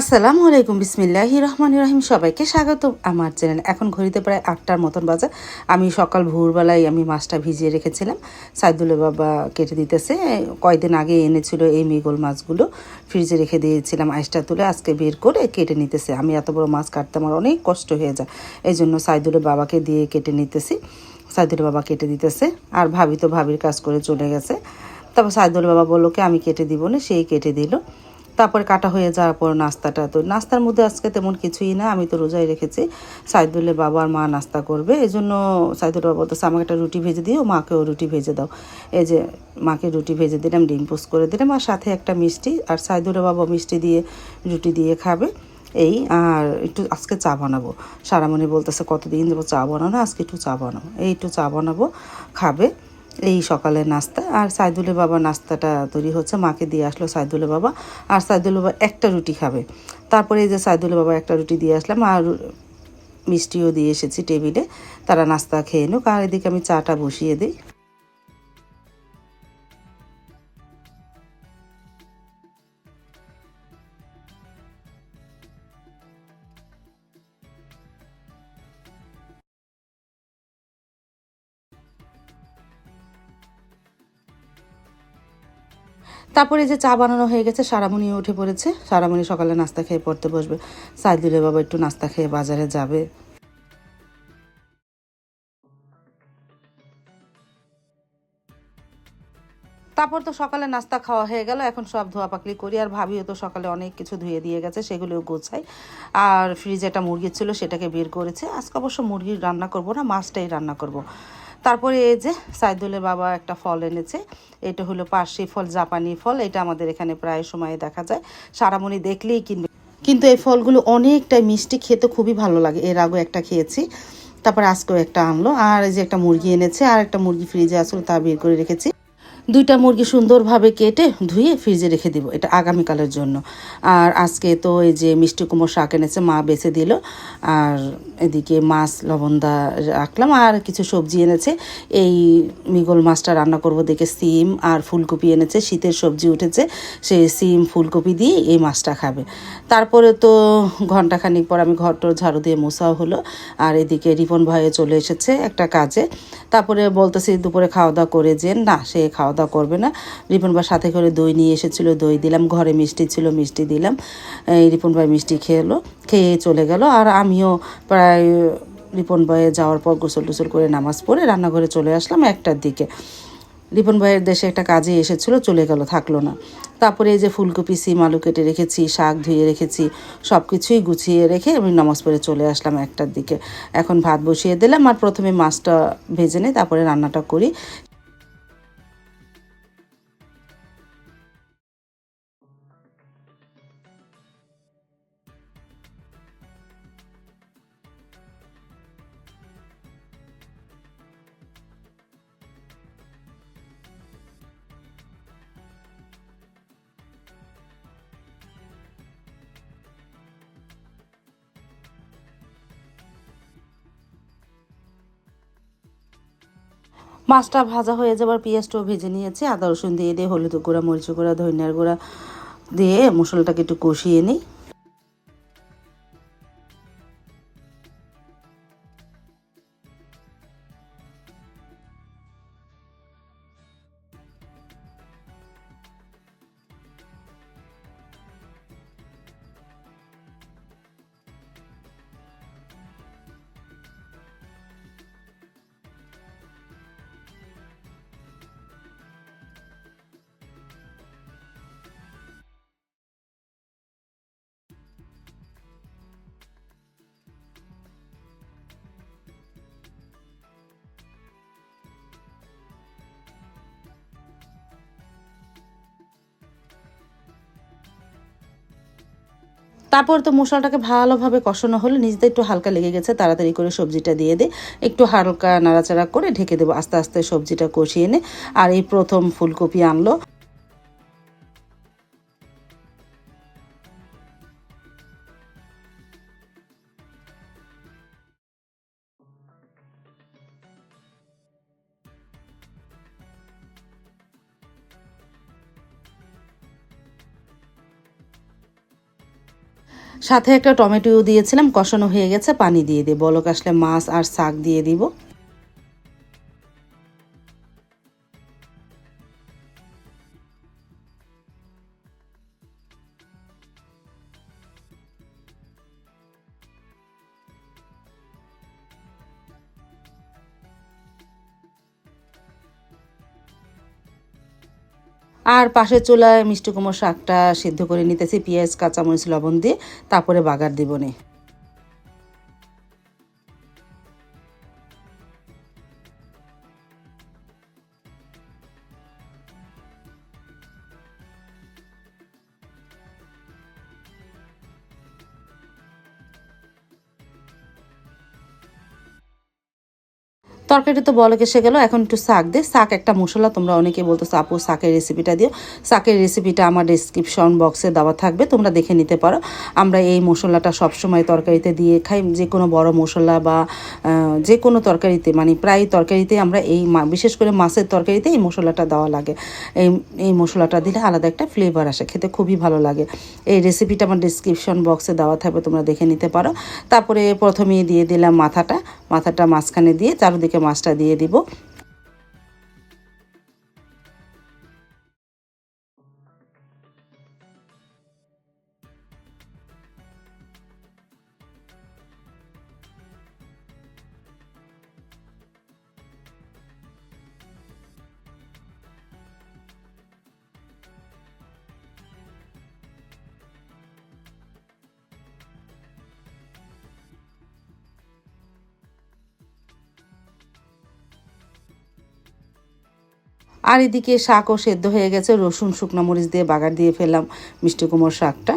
আসসালামু আলাইকুম, বিসমিল্লাহ রহমান রহিম। সবাইকে স্বাগত আমার চ্যানেল। এখন ঘড়িতে প্রায় আটটার মতন বাজে। আমি সকাল ভোরবেলায় আমি মাছটা ভিজিয়ে রেখেছিলাম। সাইদুলের বাবা কেটে দিতেছে। কয়দিন আগে এনেছিল এই মিগল মাছগুলো। ফ্রিজে রেখে দিয়েছিলাম আইসটা তুলে, আজকে বের করে কেটে নিতেছে। আমি এত বড় মাছ কাটতে আমার অনেক কষ্ট হয়ে যায়। এই জন্য সাইদুলের বাবাকে দিয়ে কেটে নিতেছি। সাইদুলের বাবা কেটে দিতেছে। আর ভাবি তো ভাবির কাজ করে চলে গেছে। তারপর সাইদুলের বাবা বলল কি, আমি কেটে দিব না। সেই কেটে দিল। তারপরে কাটা হয়ে যাওয়ার পর নাস্তাটা। তো নাস্তার মধ্যে আজকে তেমন কিছুই না, আমি তো রোজাই রেখেছি। সাইদুলের বাবা আর মা নাস্তা করবে এই জন্য সাইদুল বাবা বলতেছে, আমাকে একটা রুটি ভেজে দিও মাকেও রুটি ভেজে দাও। এই যে মাকে রুটি ভেজে দিলাম, ডিম পোস্ট করে দিলাম, আর সাথে একটা মিষ্টি, আর সাইদুলের বাবা মিষ্টি দিয়ে রুটি দিয়ে খাবে। এই, আর একটু আজকে চা বানাবো। সারামণি বলতেছে, কতদিন যাব চা বানানো আজকে একটু চা বানাবো এই একটু চা বানাবো, খাবে। এই সকালে নাস্তা। আর সাইদুলের বাবা নাস্তাটা তৈরি হচ্ছে, মাকে দিয়ে আসলো সাইদুলের বাবা। আর সাইদুলের বাবা একটা রুটি খাবে। তারপরে এই যে সাইদুলের বাবা একটা রুটি দিয়ে আসলাম, আর মিষ্টিও দিয়ে এসেছি টেবিলে। তারা নাস্তা খেয়ে নিক। আর এদিকে আমি চাটা বসিয়ে দিই। তারপরে যে চা বানানো হয়ে গেছে সারামণি উঠে পড়েছে। সারামণি সকালে নাস্তা খেয়ে পড়তে বসবে। সাইদুলের বাবা একটু নাস্তা খেয়ে বাজারে যাবে। তারপর তো সকালে নাস্তা খাওয়া হয়ে গেল, এখন সব ধোয়া পাকলি করি। আর ভাবিও তো সকালে অনেক কিছু ধুয়ে দিয়ে গেছে, সেগুলোও গোছাই। আর ফ্রিজে একটা মুরগি ছিল, সেটাকে বের করেছে। আজকে অবশ্য মুরগির রান্না করব না, মাছটাই রান্না করব। তারপরে এই যে সাইদুলের বাবা একটা ফল এনেছে। এটা হলো পার্সি ফল, জাপানি ফল। এটা আমাদের এখানে প্রায় সময়ে দেখা যায়। সারামণি দেখলেই কিনবে। কিন্তু এই ফলগুলো অনেকটাই মিষ্টি, খেতে খুবই ভালো লাগে। এর আগেও একটা খেয়েছি। তারপর আজকেও একটা আনলো। আর এই যে একটা মুরগি এনেছে, আর একটা মুরগি ফ্রিজে আসলো তা বের করে রেখেছি। দুইটা মুরগি সুন্দরভাবে কেটে ধুয়ে ফ্রিজে রেখে দিব, এটা আগামীকালের জন্য। আর আজকে তো এই যে মিষ্টি কুমড়ো শাক এনেছে, মা বেছে দিল। আর এদিকে মাছ লবণদা রাখলাম। আর কিছু সবজি এনেছে, এই মিগল মাছটা রান্না করব দেখে সিম আর ফুলকপি এনেছে। শীতের সবজি উঠেছে সেই সিম, ফুলকপি দিয়ে এই মাছটা খাবে। তারপরে তো ঘন্টাখানিক পর আমি ঘরটোর ঝাড়ু দিয়ে মোছাও হলো। আর এদিকে রিপন ভয়ে চলে এসেছে একটা কাজে। তারপরে বলতেছি দুপুরে খাওয়া দাওয়া করে যে, না, সে খাওয়া দাওয়া করবে না। রিপন ভাই সাথে করে দই নিয়ে এসেছিল, দই দিলাম। ঘরে মিষ্টি ছিল, মিষ্টি দিলাম। এই রিপন ভাই মিষ্টি খেলো, খেয়ে চলে গেল। আর আমিও প্রায় রিপন ভাইয়ে যাওয়ার পর গোসল টোসল করে নামাজ পড়ে রান্নাঘরে চলে আসলাম একটার দিকে। রিপন ভাইয়ের দেশে একটা কাজে এসেছিল, চলে গেল, থাকল না। তারপরে এই যে ফুলকপি, সিম, আলু কেটে রেখেছি, শাক ধুয়ে রেখেছি সব কিছুই গুছিয়ে রেখে আমি নামাজ পড়ে চলে আসলাম একটার দিকে। এখন ভাত বসিয়ে দিলাম আর প্রথমে মাছটা ভেজে নিই তারপরে রান্নাটা করি। মাছটা ভাজা হয়ে যাবার পেঁয়াজটাও ভেজে নিয়েছি, আদা রসুন দিয়ে দিয়ে, হলুদ গুঁড়া মরিচ গুঁড়া, ধনিয়ার গুঁড়া দিয়ে মশলাটাকে একটু কষিয়ে নিই। তারপর তো মশলাটাকে ভালোভাবে কষানো হলে। নিজেদের একটু হালকা লেগে গেছে, তাড়াতাড়ি করে সবজিটা দিয়ে দে। একটু হালকা নাড়াচাড়া করে ঢেকে দেবো। আস্তে আস্তে সবজিটা কষিয়ে নে। আর এই প্রথম ফুলকপি আনলো। সাথে একটা টমেটোও দিয়েছিলাম, কষানো হয়ে গেছে, পানি দিয়ে দিই বলক আসলে মাছ আর শাক দিয়ে দিব। আর পাশের চুলায় মিষ্টি কুমড়ো শাকটা সিদ্ধ করে নিতেছি, পেঁয়াজ, কাঁচামরিচ, লবণ দিয়ে, তারপরে বাগার দিব তরকারিটা তো বলক এসে গেল, এখন একটু শাক দে। শাক একটা মশলা, তোমরা অনেকে বলতো আপু, শাকের রেসিপিটা দিও। শাকের রেসিপিটা আমার ডিসক্রিপশন বক্সে দেওয়া থাকবে, তোমরা দেখে নিতে পারো। আমরা এই মশলাটা সবসময় তরকারিতে দিয়ে খাই, যে কোনো বড় মশলা বা যে কোনো তরকারিতে মানে প্রায় তরকারিতে আমরা এই বিশেষ করে মাছের তরকারিতে এই মশলাটা দেওয়া লাগে। এই এই মশলাটা দিলে আলাদা একটা ফ্লেভার আসে, খেতে খুবই ভালো লাগে। এই রেসিপিটা আমার ডিসক্রিপশন বক্সে দেওয়া থাকবে, তোমরা দেখে নিতে পারো। তারপরে প্রথমেই দিয়ে দিলাম মাথাটা। মাথাটা মাঝখানে দিয়ে চারদিকে মাছটা দিয়ে দিব। আর এদিকে শাকও সেদ্ধ হয়ে গেছে, রসুন, শুকনো মরিচ দিয়ে বাগার দিয়ে ফেললাম। মিষ্টি কুমোর শাকটা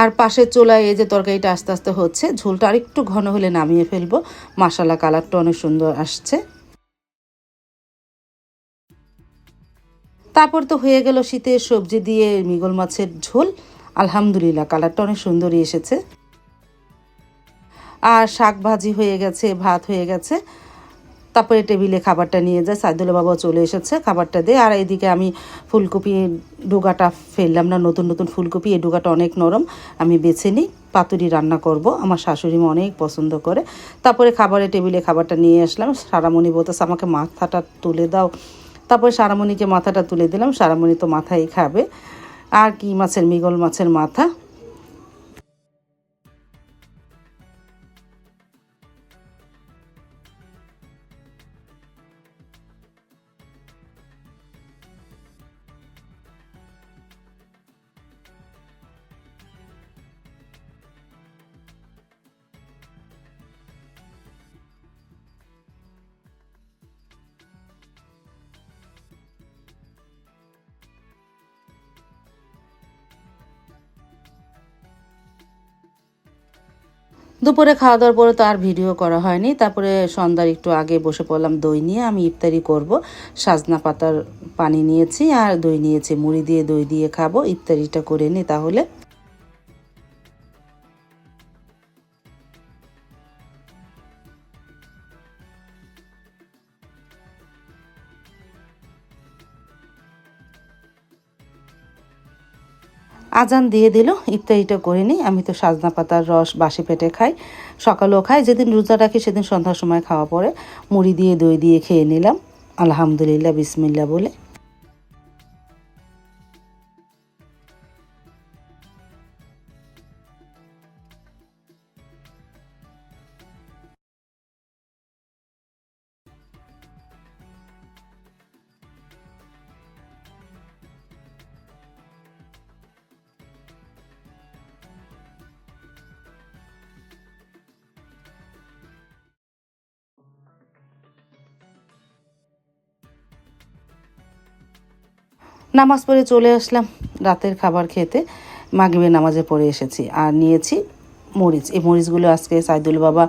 আর পাশের চোলায় এই যে তরকারিটা আস্তে আস্তে হচ্ছে, ঝোলটা আর একটু ঘন হলে নামিয়ে ফেলব। মশালা কালারটা অনেক সুন্দর আসছে। তারপর তো হয়ে গেল শীতের সবজি দিয়ে মিগল মাছের ঝোল। আলহামদুলিল্লাহ, কালারটা অনেক সুন্দরই এসেছে। আর শাক ভাজি হয়ে গেছে, ভাত হয়ে গেছে। তারপরে টেবিলে খাবারটা নিয়ে যায়। সাইদুল্লা বাবাও চলে এসেছে খাবারটা দিয়ে। আর এইদিকে আমি ফুলকপি ডোগাটা ফেললাম না, নতুন নতুন ফুলকপি। এই ডোগাটা অনেক নরম, আমি বেছে নিই, পাতুরি রান্না করব। আমার শাশুড়ি মা অনেক পছন্দ করে। তারপরে খাবারের টেবিলে খাবারটা নিয়ে আসলাম। সারামণি বলতেছে, আমাকে মাথাটা তুলে দাও। তারপরে সারামণিকে মাথাটা তুলে দিলাম। সারামণি তো মাথাই খাবে। আর কি মাছের, মিগল মাছের মাথা। দুপুরে খাওয়া দাওয়ার পরে তো আর ভিডিও করা হয়নি। তারপরে সন্ধ্যার একটু আগে বসে পড়লাম দই নিয়ে। আমি ইফতারি করব। সাজনা পাতার পানি নিয়েছি আর দই নিয়েছি। মুড়ি দিয়ে দই দিয়ে খাব। ইফতারিটা করে নি তাহলে। আজান দিয়ে দিল, ইফতারিটা করে নিই। আমি তো সাজনা পাতার রস বাসি পেটে খাই, সকালেও খাই। যেদিন রোজা রাখি, সেদিন সন্ধ্যার সময় খাওয়া পরে মুড়ি দিয়ে, দই দিয়ে খেয়ে নিলাম। আলহামদুলিল্লাহ বিসমিল্লা বলে। নামাজ পড়ে চলে আসলাম। রাতের খাবার খেতে মাগিবে নামাজে পড়ে এসেছি আর নিয়েছি মরিচ। এই মরিচগুলো আজকে সাইদুল বাবা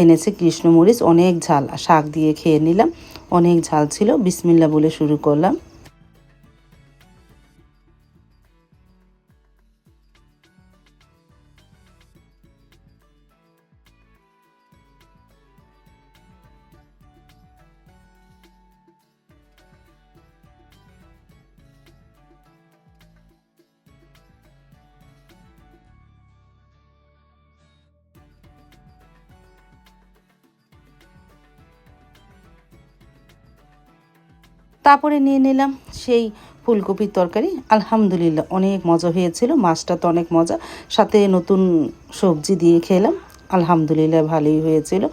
এনেছে, কৃষ্ণ মরিচ, অনেক ঝাল। শাক দিয়ে খেয়ে নিলাম, অনেক ঝাল ছিল। বিসমিল্লা বলে শুরু করলাম। তারপরে নিয়ে নিলাম সেই ফুলকপির তরকারি। আলহামদুলিল্লাহ অনেক মজা হয়েছিল, মাছটা তো অনেক মজা। সাথে নতুন সবজি দিয়ে খেলাম, আলহামদুলিল্লাহ ভালোই হয়েছিল।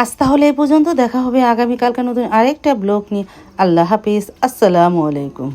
আজ তাহলে এই পর্যন্ত দেখা হবে আগামীকালকে নতুন আরেকটা ব্লগ নিয়ে। আল্লাহ হাফিজ, আসসালামু আলাইকুম।